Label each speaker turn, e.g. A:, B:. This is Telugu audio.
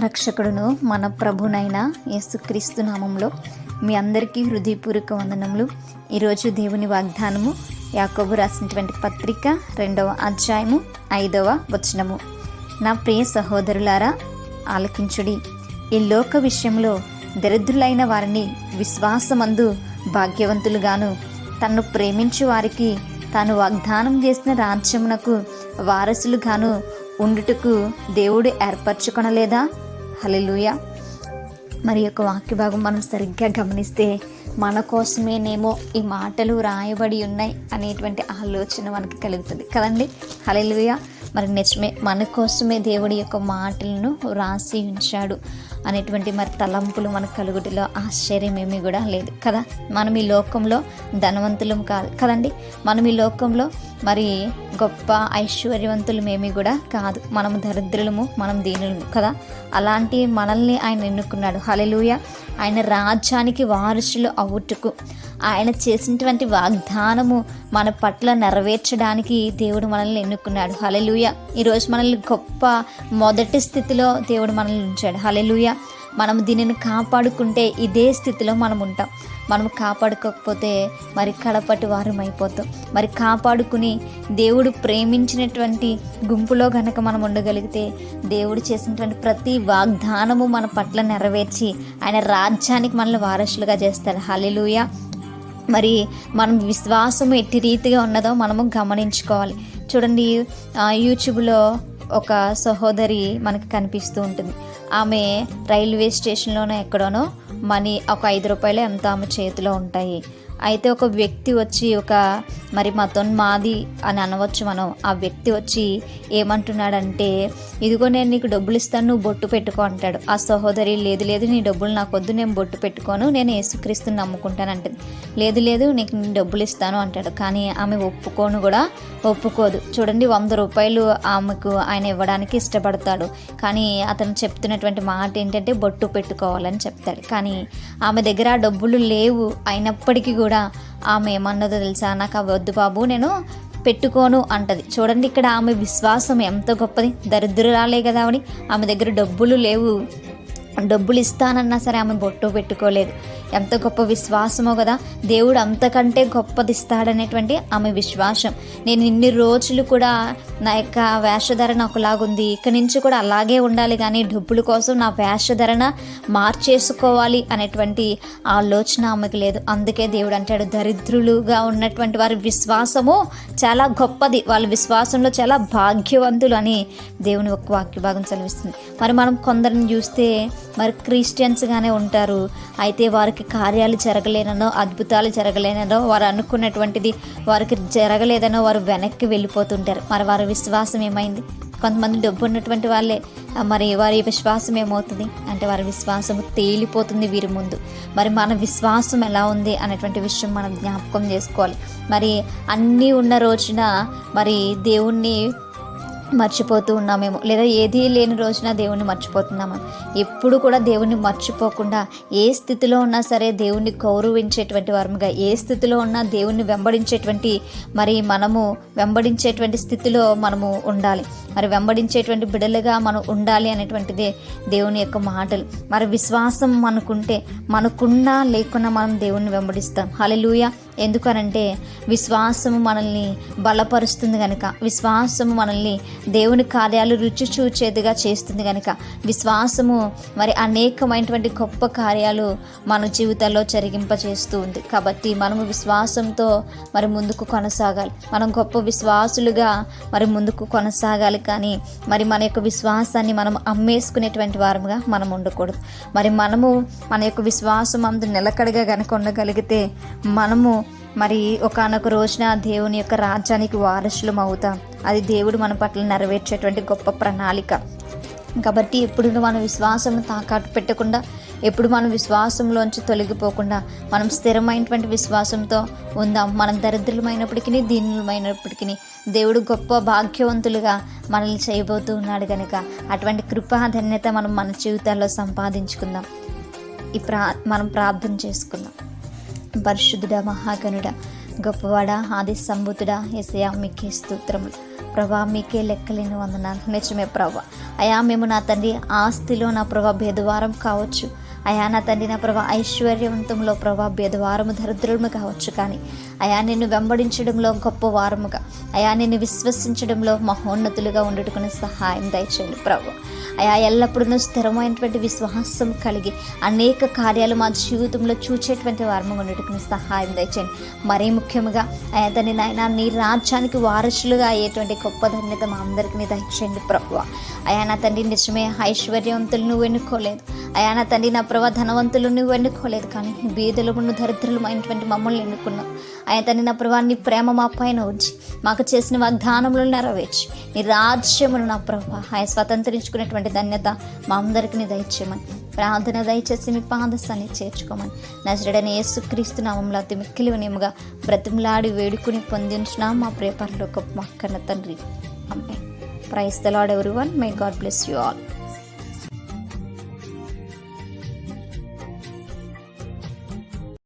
A: రక్షకుడును మన ప్రభునైన యేసుక్రీస్తు నామంలో మీ అందరికీ హృదయపూర్వక వందనములు. ఈరోజు దేవుని వాగ్దానము యాకోబు రాసినటువంటి పత్రిక రెండవ అధ్యాయము ఐదవ వచనము. నా ప్రియ సహోదరులారా ఆలకించుడి. ఈ లోక విషయంలో దరిద్రులైన వారిని విశ్వాసమందు భాగ్యవంతులుగాను తన్ను ప్రేమించు వారికి తాను వాగ్దానం చేసిన రాజ్యమునకు వారసులుగాను ఉండుటకు దేవుడు ఏర్పరచుకొనలేదా? హలెలుయ మరి యొక్క వాక్య భాగం మనం సరిగ్గా గమనిస్తే మన కోసమేనేమో ఈ మాటలు రాయబడి ఉన్నాయి అనేటువంటి ఆలోచన మనకి కలుగుతుంది కదండి? హల్లెలూయా. మరి నిజమే మన కోసమే దేవుడి యొక్క మాటలను రాసి ఉంచాడు అనేటువంటి మరి తలంపులు మనకు కలుగుటిలో ఆశ్చర్యం ఏమీ కూడా లేదు కదా. మనం ఈ లోకంలో ధనవంతులం కాదు కదండి. మనం ఈ లోకంలో మరి గొప్ప ఐశ్వర్యవంతులమేమీ కూడా కాదు. మనం దరిద్రులము మనం దీనులము కదా. అలాంటి మనల్ని ఆయన ఎన్నుకున్నాడు. హలెలుయ ఆయన రాజ్యానికి వారసులు అవుటకు ఆయన చేసినటువంటి వాగ్దానము మన పట్ల నెరవేర్చడానికి దేవుడు మనల్ని ఎన్నుకున్నాడు. హలెలుయ ఈరోజు మనల్ని గొప్ప మొదటి స్థితిలో దేవుడు మనల్ని ఉంచాడు. హలెలుయ మనం దీనిని కాపాడుకుంటే ఇదే స్థితిలో మనం ఉంటాం. మనం కాపాడుకోకపోతే మరి కడపటి వారం అయిపోతాం. మరి కాపాడుకుని దేవుడు ప్రేమించినటువంటి గుంపులో గనక మనం ఉండగలిగితే దేవుడు చేసినటువంటి ప్రతి వాగ్దానము మన పట్ల నెరవేర్చి ఆయన రాజ్యానికి మనల్ని వారసులుగా చేస్తాడు. హలెలుయ మరి మనం విశ్వాసం ఎట్టి రీతిగా ఉన్నదో మనము గమనించుకోవాలి. చూడండి యూట్యూబ్లో ఒక సహోదరి మనకి కనిపిస్తూ ఉంటుంది. ఆమె రైల్వే స్టేషన్లోనో ఎక్కడోనో మనీ ఒక ఐదు రూపాయలు ఎంత ఆమె చేతిలో ఉంటాయి. అయితే ఒక వ్యక్తి వచ్చి ఒక మరి మతం మాది అని అనవచ్చు మనం. ఆ వ్యక్తి వచ్చి ఏమంటున్నాడంటే ఇదిగో నేను నీకు డబ్బులు ఇస్తాను నువ్వు బొట్టు పెట్టుకో అంటాడు. ఆ సహోదరి లేదు లేదు నీ డబ్బులు నాకు వద్దు నేను బొట్టు పెట్టుకోను నేను యేసుక్రీస్తుని నమ్ముకుంటానంటది లేదు లేదు నీకు నేను డబ్బులు ఇస్తాను అంటాడు. కానీ ఆమె ఒప్పుకోను కూడా ఒప్పుకోదు. చూడండి వంద రూపాయలు ఆమెకు ఆయన ఇవ్వడానికి ఇష్టపడతాడు. కానీ అతను చెప్తున్నటువంటి మాట ఏంటంటే బొట్టు పెట్టుకోవాలని చెప్తాడు. కానీ ఆమె దగ్గర ఆ డబ్బులు లేవు అయినప్పటికీ కూడా కూడా ఆమె ఏమన్నదో తెలుసా? నాకు వద్దు బాబు నేను పెట్టుకోను అంటది. చూడండి ఇక్కడ ఆమె విశ్వాసం ఎంత గొప్పది. దరిద్రురాలే కదా అని ఆమె దగ్గర డబ్బులు లేవు. డబ్బులు ఇస్తానన్నా సరే ఆమె బొట్టు పెట్టుకోలేదు. ఎంత గొప్ప విశ్వాసమో కదా. దేవుడు అంతకంటే గొప్పదిస్తాడనేటువంటి ఆమె విశ్వాసం. నేను ఇన్ని రోజులు కూడా నా యొక్క వేషధరణ ఒకలాగుంది ఇక్కడి నుంచి కూడా అలాగే ఉండాలి కానీ డబ్బుల కోసం నా వేషధరణ మార్చేసుకోవాలి అనేటువంటి ఆలోచన ఆమెకు లేదు. అందుకే దేవుడు అంటాడు దరిద్రులుగా ఉన్నటువంటి వారి విశ్వాసము చాలా గొప్పది. వాళ్ళ విశ్వాసంలో చాలా భాగ్యవంతులు అని దేవుని ఒక వాక్య భాగం మరి మనం కొందరిని చూస్తే మరి క్రిస్టియన్స్గానే ఉంటారు. అయితే వారికి కార్యాలు జరగలేనో అద్భుతాలు జరగలేనో వారు అనుకున్నటువంటిది వారికి జరగలేదనో వారు వెనక్కి వెళ్ళిపోతుంటారు. మరి వారి విశ్వాసం ఏమైంది? కొంతమంది డబ్బు ఉన్నటువంటి వాళ్ళే. మరి వారి విశ్వాసం ఏమవుతుంది? అంటే వారి విశ్వాసం తేలిపోతుంది వీరి ముందు. మరి మన విశ్వాసం ఎలా ఉంది అనేటువంటి విషయం మనం జ్ఞాపకం చేసుకోవాలి. మరి అన్నీ ఉన్న రోజున మరి దేవుణ్ణి మర్చిపోతూ ఉన్నామేమో. లేదా ఏదీ లేని రోజున దేవుణ్ణి మర్చిపోతున్నాము? ఎప్పుడు కూడా దేవుణ్ణి మర్చిపోకుండా ఏ స్థితిలో ఉన్నా సరే దేవుణ్ణి గౌరవించేటువంటి వారముగా ఏ స్థితిలో ఉన్నా దేవుణ్ణి వెంబడించేటువంటి మరి మనము వెంబడించేటువంటి స్థితిలో మనము ఉండాలి. మరి వెంబడించేటువంటి బిడలుగా మనం ఉండాలి అనేటువంటిదే దేవుని యొక్క మాటలు. మరి విశ్వాసం మనకుంటే మనకున్నా లేకున్నా మనం దేవుణ్ణి వెంబడిస్తాం. హలలుయ ఎందుకనంటే విశ్వాసము మనల్ని బలపరుస్తుంది కనుక విశ్వాసము మనల్ని దేవుని కార్యాలు రుచి చూచేదిగా చేస్తుంది కనుక విశ్వాసము మరి అనేకమైనటువంటి గొప్ప కార్యాలు మన జీవితాల్లో జరిగింపచేస్తూ ఉంది కాబట్టి మనము విశ్వాసంతో మరి ముందుకు కొనసాగాలి. మనం గొప్ప విశ్వాసులుగా మరి ముందుకు కొనసాగాలి కానీ మరి మన యొక్క విశ్వాసాన్ని మనం అమ్మేసుకునేటువంటి వారముగా మనం ఉండకూడదు. మరి మనము మన యొక్క విశ్వాసం అందు నిలకడగా కనుక ఉండగలిగితే మనము మరి ఒకనొక రోజున దేవుని యొక్క రాజ్యానికి వారసులం అవుతాం. అది దేవుడు మన పట్ల నెరవేర్చేటువంటి గొప్ప ప్రణాళిక. కాబట్టి ఎప్పుడు మన విశ్వాసం తాకాటు పెట్టకుండా ఎప్పుడు మనం విశ్వాసంలోంచి తొలగిపోకుండా మనం స్థిరమైనటువంటి విశ్వాసంతో ఉందాం. మనం దరిద్రులమైనప్పటికీ దీనులమైనప్పటికీ దేవుడు గొప్ప భాగ్యవంతులుగా మనల్ని చేయబోతూ ఉన్నాడు కనుక అటువంటి కృపాధన్యత మనం మన జీవితాల్లో సంపాదించుకుందాం. ఈ ప్రా మనం ప్రార్థన చేసుకుందాం. పరిశుద్ధుడ మహాగణుడ గొప్పవాడ ఆది సంబుతుడ ఎసయా మీకే స్తోత్రములు. ప్రభా మీకే లెక్కలేని వందనాలు. నిజమే ప్రభా. అయా మేము నా తండ్రి ఆస్తిలో నా ప్రభా భేదవారం కావచ్చు. అయా నా తండ్రి నా ప్రభా ఐశ్వర్యవంతంలో ప్రభా భేదవారము దరిద్రులము కావచ్చు కానీ అయా నిన్ను వెంబడించడంలో గొప్ప వారముగా అయా నిన్ను విశ్వసించడంలో మహోన్నతులుగా ఉండటుకునే సహాయం దయచేయండి ప్రభు. అయా ఎల్లప్పుడూ స్థిరమైనటువంటి విశ్వాసం కలిగి అనేక కార్యాలు మా జీవితంలో చూచేటువంటి వారముగా ఉండటుకునే సహాయం దయచేయండి. మరీ ముఖ్యంగా అయా తని నాయన నీ రాజ్యానికి వారసులుగా అయ్యేటువంటి గొప్ప ధన్యత మా అందరికీ దయచేయండి ప్రభు. అయా నా తండ్రి నిజమే ఐశ్వర్యవంతులు నువ్వు ఎన్నుకోలేదు. అయా నా తండ్రి నా ప్రభా ధనవంతులు నువ్వు ఎన్నుకోలేదు కానీ బీదలమును దరిద్రులమైనటువంటి మమ్మల్ని ఎన్నుకున్నావు. ఆయన తండ్రి నా ప్రభా నీ ప్రేమ మా పైన వచ్చి మాకు చేసిన వాగ్దానములు నెరవేర్చి నీ రాజ్యమును నా ప్రభా ఆయన స్వతంత్రించుకునేటువంటి ధన్యత మా అందరికీ నీ దయచేయమని ప్రార్థన దయచేసి మీ పాదశాన్ని చేర్చుకోమని నజరడని యేసుక్రీస్తు నామంలో అతి మిక్కిలి వినియముగా బ్రతిమలాడి వేడుకుని పొందించిన మా ప్రేపర్లో ఒక కన్న తండ్రి. అమ్మాయి ప్రైస్ ద లాడ్ ఎవరి one my God bless you all.